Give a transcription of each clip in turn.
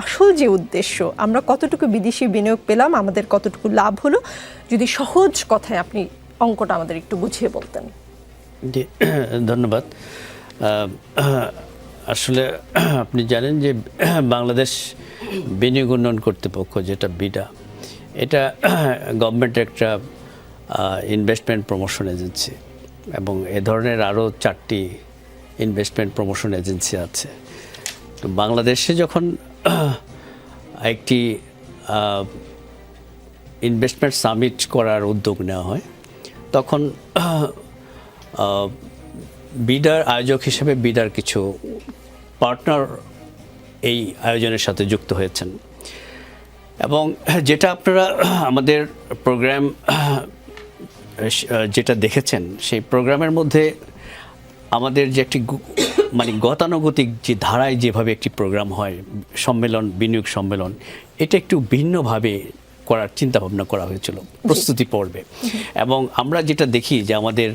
আসল যে উদ্দেশ্য, আমরা কতটুকু বিদেশি বিনিয়োগ পেলাম, আমাদের কতটুকু লাভ হলো, যদি সহজ কথায় আপনি অঙ্কটা আমাদের একটু বুঝিয়ে বলতেন। জি, ধন্যবাদ। আসলে আপনি জানেন যে বাংলাদেশ বিনিয়োগ উন্নয়ন কর্তৃপক্ষ যেটা বিডা, এটা গভর্নমেন্টের একটা ইনভেস্টমেন্ট প্রমোশন এজেন্সি এবং এ ধরনের আরও চারটি ইনভেস্টমেন্ট প্রমোশন এজেন্সি আছে। তো বাংলাদেশে যখন একটি ইনভেস্টমেন্ট সামিট করার উদ্যোগ নেওয়া হয়। তখন বিডার আয়োজক হিসেবে বিডার কিছু পার্টনার এই আয়োজনের সাথে যুক্ত হয়েছেন। এবং যেটা আপনারা আমাদের প্রোগ্রাম যেটা দেখেছেন, সেই প্রোগ্রামের মধ্যে আমাদের যে একটি মানে গতানুগতিক যে ধারায় যেভাবে একটি প্রোগ্রাম হয় সম্মেলন বিনিয়োগ সম্মেলন এটা একটু ভিন্নভাবে করার চিন্তা ভাবনা করা হয়েছিল প্রস্তুতি পর্বে। এবং আমরা যেটা দেখি যে আমাদের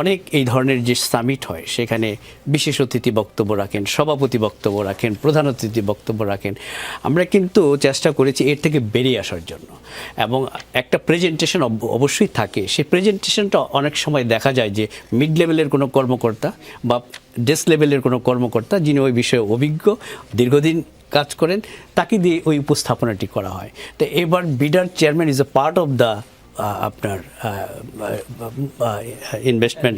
অনেক এই ধরনের যে সামিট হয়, সেখানে বিশেষ অতিথি বক্তব্য রাখেন, সভাপতি বক্তব্য রাখেন, প্রধান অতিথি বক্তব্য রাখেন। আমরা কিন্তু চেষ্টা করেছি এর থেকে বেরিয়ে আসার জন্য। এবং একটা প্রেজেন্টেশন অবশ্যই থাকে। সেই প্রেজেন্টেশনটা অনেক সময় দেখা যায় যে মিড লেভেলের কোনো কর্মকর্তা বা ডেস্ক লেভেলের কোনো কর্মকর্তা যিনি ওই বিষয়ে অভিজ্ঞ, দীর্ঘদিন কাজ করেন, তাকে দিয়ে ওই উপস্থাপনাটি করা হয়। তো এবার বিডার chairman is a part of the আপনার ইনভেস্টমেন্ট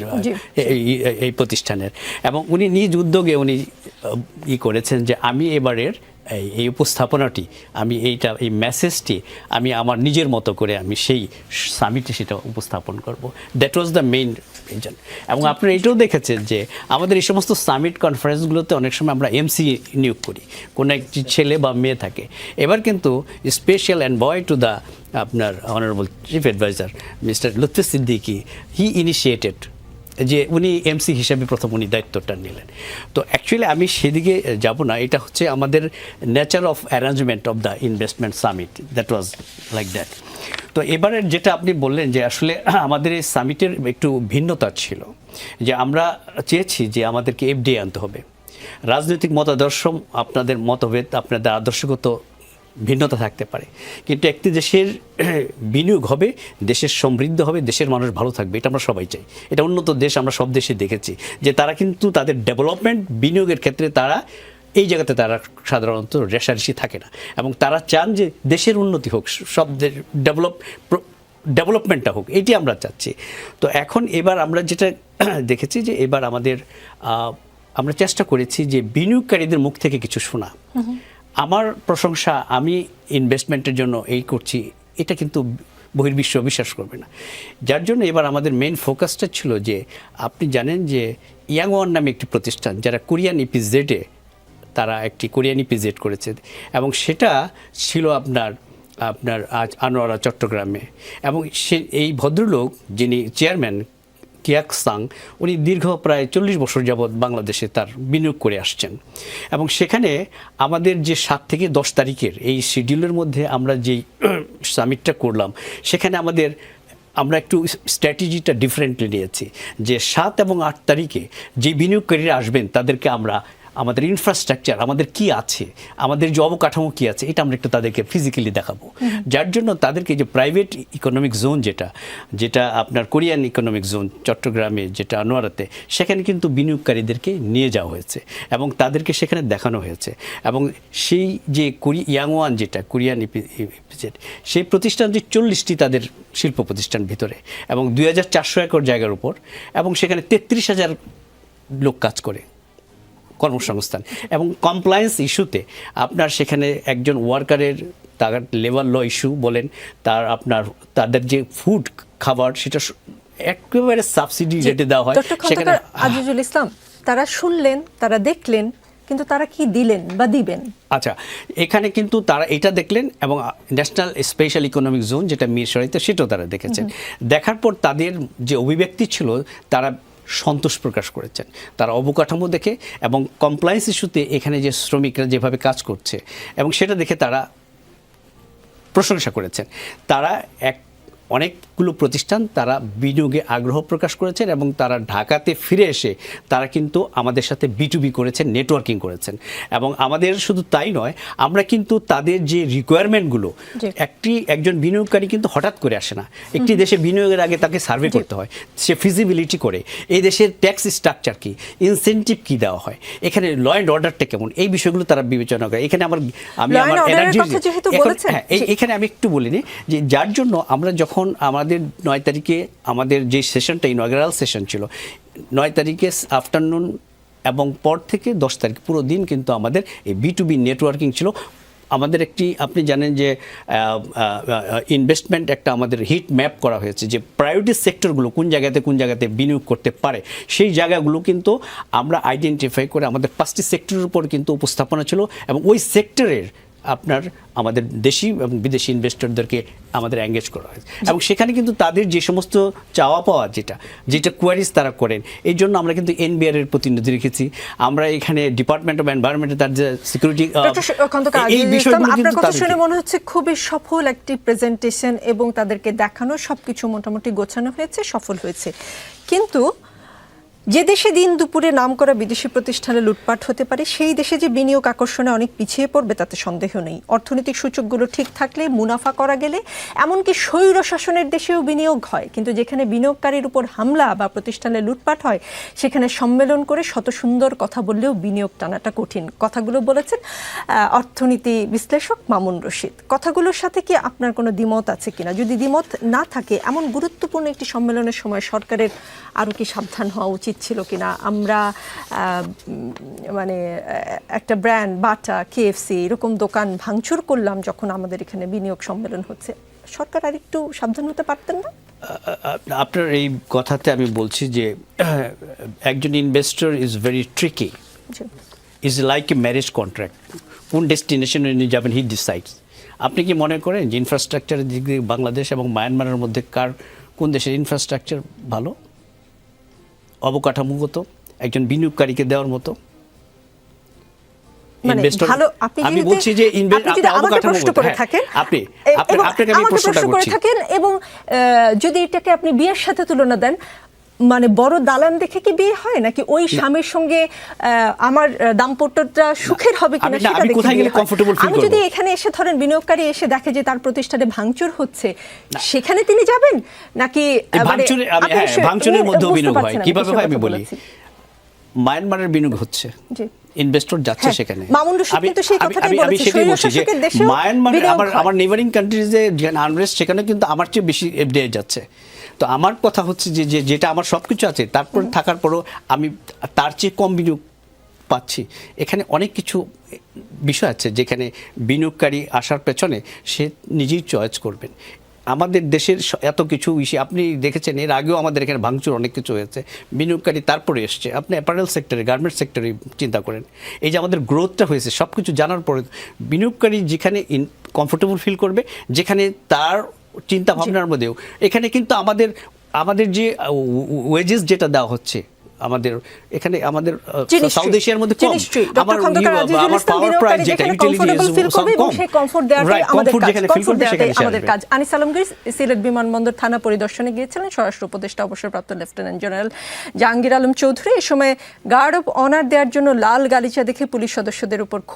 এই প্রতিষ্ঠানের। এবং উনি নিজ উদ্যোগে উনি ই করেছেন যে আমি এবারের এই এই উপস্থাপনাটি আমি এইটা এই মেসেজটি আমি আমার নিজের মতো করে আমি সেই সামিটে সেটা উপস্থাপন করব। That was the main reason এবং আপনারা এটাও দেখেছেন যে আমাদের এই সমস্ত সামিট কনফারেন্সগুলোতে অনেক সময় আমরা এমসি নিয়োগ করি। কোনো একটি ছেলে বা মেয়ে থাকে। এবার কিন্তু special and boy to the আপনার honourable chief adviser mister Lutfey Siddiqi he initiated যে উনি এমসি হিসেবে প্রথম উনি দায়িত্বটা নিলেন। তো অ্যাকচুয়ালি আমি সেদিকে যাব না, এটা হচ্ছে আমাদের nature of arrangement of the investment summit that was like that তো এবারের যেটা আপনি বললেন যে আসলে আমাদের এই সামিটের একটু ভিন্নতা ছিল, যে আমরা চেয়েছি যে আমাদেরকে এফডিএ আনতে হবে। রাজনৈতিক মতাদর্শ, আপনাদের মতভেদ, আপনাদের আদর্শগত ভিন্নতা থাকতে পারে। কিন্তু একটি দেশের বিনিয়োগ হবে, দেশের সমৃদ্ধ হবে, দেশের মানুষ ভালো থাকবে, এটা আমরা সবাই চাই। এটা উন্নত দেশ আমরা সব দেশে দেখেছি যে তারা কিন্তু তাদের ডেভেলপমেন্ট বিনিয়োগের ক্ষেত্রে তারা এই জায়গাতে তারা সাধারণত রেশারেশি থাকে না। এবং তারা চান যে দেশের উন্নতি হোক, সব ডেভেলপ ডেভেলপমেন্টটা হোক, এটি আমরা চাচ্ছি। তো এখন এবার আমরা যেটা দেখেছি যে এবার আমাদের আমরা চেষ্টা করেছি যে বিনিয়োগকারীদের মুখ থেকে কিছু শোনা। আমার প্রশংসা, আমি ইনভেস্টমেন্টের জন্য এই করছি, এটা কিন্তু বহির্বিশ্ব বিশ্বাস করবে না। যার জন্য এবার আমাদের মেন ফোকাসটা ছিল যে, আপনি জানেন যে ইয়াং ওয়ান নামে একটি প্রতিষ্ঠান, যারা কোরিয়ান ইপিজেডে তারা একটি কোরিয়ান ইপিজেড করেছে এবং সেটা ছিল আপনার আপনার আজ আনোয়ারা চট্টগ্রামে। এবং সে, এই ভদ্রলোক যিনি চেয়ারম্যান কিয়াক সাং উনি দীর্ঘ প্রায় চল্লিশ বছর যাবৎ বাংলাদেশে তার বিনিয়োগ করে আসছেন। এবং সেখানে আমাদের যে সাত থেকে দশ তারিখের এই শিডিউলের মধ্যে আমরা যেই সামিটটা করলাম, সেখানে আমাদের, আমরা একটু স্ট্র্যাটেজিটা ডিফারেন্টলি নিয়েছি যে সাত এবং আট তারিখে যে বিনিয়োগকারীরা আসবেন, তাদেরকে আমরা আমাদের ইনফ্রাস্ট্রাকচার আমাদের কি আছে আমাদের যে অবকাঠামো কি আছে এটা আমরা একটু তাদেরকে ফিজিক্যালি দেখাবো। যার জন্য তাদেরকে যে প্রাইভেট ইকোনমিক জোন যেটা যেটা আপনার কোরিয়ান ইকোনমিক জোন চট্টগ্রামে যেটা আনোয়ারাতে সেখানে কিন্তু বিনিয়োগকারীদেরকে নিয়ে যাওয়া হয়েছে এবং তাদেরকে সেখানে দেখানো হয়েছে এবং সেই যে কোরি ইয়াংওয়ান যেটা কোরিয়ান সেই প্রতিষ্ঠানটি চল্লিশটি তাদের শিল্প প্রতিষ্ঠান ভিতরে এবং দুই হাজার চারশো একর জায়গার উপর এবং সেখানে তেত্রিশ হাজার লোক কাজ করে। কর্মসংস্থান। এবং কমপ্লায়েন্স ইস্যুতে আপনার সেখানে একজন ওয়ার্কারের তার লেবার ল ইস্যু বলেন তার আপনার তাদের যে ফুড খাবার সেটা একেবারে সাবসিডি রেটে দেওয়া হয়। সেখানে আজিজুল ইসলাম তারা শুনলেন তারা দেখলেন কিন্তু তারা কি দিলেন বা দিবেন? আচ্ছা এখানে কিন্তু তারা এটা দেখলেন এবং ন্যাশনাল স্পেশাল ইকোনমিক জোন যেটা মিরসরাইতে সেটাও তারা দেখেছেন। দেখার পর তাদের যে অভিব্যক্তি ছিল তারা সন্তোষ প্রকাশ করেছেন। তারা অবকাঠামো দেখে এবং কমপ্লায়েন্স ইস্যুতে এখানে যে শ্রমিকরা যেভাবে কাজ করছে এবং সেটা দেখে তারা প্রশংসা করেছেন। তারা এক অনেকগুলো প্রতিষ্ঠান তারা বিনিয়োগে আগ্রহ প্রকাশ করেছেন এবং তারা ঢাকাতে ফিরে এসে তারা কিন্তু আমাদের সাথে বিটুবি করেছেন নেটওয়ার্কিং করেছেন। এবং আমাদের শুধু তাই নয় আমরা কিন্তু তাদের যে রিকোয়ারমেন্টগুলো। একটি একজন বিনিয়োগকারী কিন্তু হঠাৎ করে আসে না। একটি দেশে বিনিয়োগের আগে তাকে সার্ভে করতে হয় সে ফিজিবিলিটি করে এই দেশের ট্যাক্স স্ট্রাকচার কি ইনসেন্টিভ কি দেওয়া হয় এখানে ল অ্যান্ড অর্ডারটা কেমন এই বিষয়গুলো তারা বিবেচনা করে। এখানে আমার আমি আমার এনার্জি হ্যাঁ এখানে আমি একটু বলিনি যে যার জন্য আমরা যখন আমাদের নয় তারিখে আমাদের যে সেশনটা ইনগ্রাল সেশন ছিল, নয় তারিখে আফটারনুন এবং পর থেকে দশ তারিখ, পুরো দিন কিন্তু আমাদের এই বি টু বি নেটওয়ার্কিং ছিল। আমাদের একটি, আপনি জানেন যে ইনভেস্টমেন্ট একটা আমাদের হিট ম্যাপ করা হয়েছে যে প্রায়োরিটি সেক্টরগুলো কোন জায়গাতে কোন জায়গাতে বিনিয়োগ করতে পারে, সেই জায়গাগুলো কিন্তু আমরা আইডেন্টিফাই করে আমাদের পাঁচটি সেক্টরের উপর কিন্তু উপস্থাপনা ছিল এবং ওই সেক্টরের আপনার আমাদের দেশি এবং বিদেশি ইনভেস্টরদেরকে আমাদের এঙ্গেজ করা হয়েছে। এবং সেখানে কিন্তু তাদের যে সমস্ত চাওয়া পাওয়া যেটা যেটা কোয়ারিজ তারা করেন এই জন্য আমরা কিন্তু এনবিআর এর প্রতিনিধি রেখেছি। আমরা এখানে ডিপার্টমেন্ট অফ এনভায়রনমেন্টে তার যে সিকিউরিটি এই বিষয়গুলো আপনার কিন্তু কথা শুনে মনে হচ্ছে খুবই সফল একটি প্রেজেন্টেশন এবং তাদেরকে দেখানো সবকিছু মোটামুটি গোছানো হয়েছে সফল হয়েছে। কিন্তু যে দেশে দিন দুপুরে নাম করা বিদেশি প্রতিষ্ঠানে লুটপাট হতে পারে, সেই দেশে যে বিনিয়োগ আকর্ষণে অনেক পিছিয়ে পড়বে, তাতে সন্দেহ নেই। অর্থনৈতিক সূচকগুলো ঠিক থাকলে মুনাফা করা গেলে, এমনকি স্বৈর শাসনের দেশেও বিনিয়োগ হয়। কিন্তু যেখানে বিনিয়োগকারীর উপর হামলা বা প্রতিষ্ঠানে লুটপাট হয়, সেখানে সম্মেলন করে শত সুন্দর কথা বললেও বিনিয়োগ টানাটা কঠিন। কথাগুলো বলেছেন অর্থনীতি বিশ্লেষক মামুন রশিদ। কথাগুলোর সাথে কি আপনার কোনো দ্বিমত আছে কিনা? যদি দ্বিমত না থাকে, এমন গুরুত্বপূর্ণ একটি সম্মেলনের সময় সরকারের আরও কি সাবধান হওয়া উচিত? ছিল কিনা আমরা মানে একটা ব্র্যান্ড বাটা কেএফসি এরকম দোকান ভাঙচুর করলাম যখন আমাদের এখানে বিনিয়োগ সম্মেলন হচ্ছে। সরকার আর একটু সাবধান হতে পারতেন না? আপনার এই কথাতে আমি বলছি যে একজন investor is very tricky is like a marriage contract কোন ডেস্টিনেশনে নিয়ে যাবেন হি ডিসাইডস আপনি কি মনে করেন যে ইনফ্রাস্ট্রাকচারের দিক দিয়ে বাংলাদেশ এবং মায়ানমারের মধ্যে কার কোন দেশের ইনফ্রাস্ট্রাকচার ভালো? অবকাঠামোগত একজন বিনিয়োগকারীকে দেওয়ার মতো। মানে ভালো আপনি আমি বলছি যে আপনি এবং আপনাকে আমি প্রশ্নটা করছি। এবং আহ, যদি এটাকে আপনি বিয়ের সাথে তুলনা দেন মানে বড় দালান দেখে কি বিয়ে হয়? নাকি ওই স্বামীর সঙ্গে আমার দাম্পত্যটা সুখের হবে কিনা সেটা দেখে আমি যদি এখানে এসে ধরেন বিনিয়োগকারী এসে দেখে যে তার প্রতিষ্ঠানে ভাঙচুর হচ্ছে সেখানে তিনি যাবেন? নাকি মানে হ্যাঁ, ভাঙচুরের মধ্যেও বিনিয়োগ হয়। কীভাবে হয় আমি বলি? মায়ানমারের বিনিয়োগ হচ্ছে। জি। ইনভেস্টর যাচ্ছে হ্যাঁ, সেখানে। কিন্তু সেই আমি- কথাটাই আমি- আমি সেটাই বলছি যে মায়ানমার আমার আমার নেবারিং কান্ট্রিজে আনরেস্ট সেখানে কিন্তু আমার চেয়ে বেশি যাচ্ছে। তো আমার কথা হচ্ছে যে যে- যেটা আমার সব কিছু আছে তারপর থাকার পরও আমি তার চেয়ে কম বিনিয়োগ পাচ্ছি। এখানে অনেক কিছু বিষয় আছে যেখানে বিনিয়োগকারী আসার পেছনে সে নিজেই চয়েস করবেন। আমাদের দেশের এত কিছু ইস্যু আপনি দেখেছেন এর আগেও আমাদের এখানে ভাঙচুর অনেক কিছু হয়েছে। বিনিয়োগকারী তারপরে এসছে। আপনি অ্যাপারেল সেক্টরে গার্মেন্টস সেক্টরে চিন্তা করেন। এই যে আমাদের গ্রোথটা হয়েছে সব কিছু জানার পরে বিনিয়োগকারী যেখানে ইন কমফোর্টেবল ফিল করবে যেখানে তার চিন্তা ভাবনার মধ্যেও এখানে কিন্তু আমাদের আমাদের যে ওয়েজেস যেটা দেওয়া হচ্ছে আমাদের এখানে আমাদের। সাউথ এশিয়ার মধ্যে কম আমার আমার পাওয়ার প্রাইস যেটা ইন্টেলিজেন্স করবে এবং সেই comfort আমাদের কাজ। যেখানে ফিল করবে সেখানে আমাদের কাজ আনিস আলমগীর সিলেট বিমানবন্দর থানা পরিদর্শনে গিয়েছিলেন স্বরাষ্ট্র উপদেষ্টা অবসরপ্রাপ্ত লেফটেন্যান্ট জেনারেল জাহাঙ্গীর আলম চৌধুরী এই সময় গার্ড অফ অনার দেওয়ার জন্য লাল গালিচা দেখে পুলিশ সদস্যদের উপর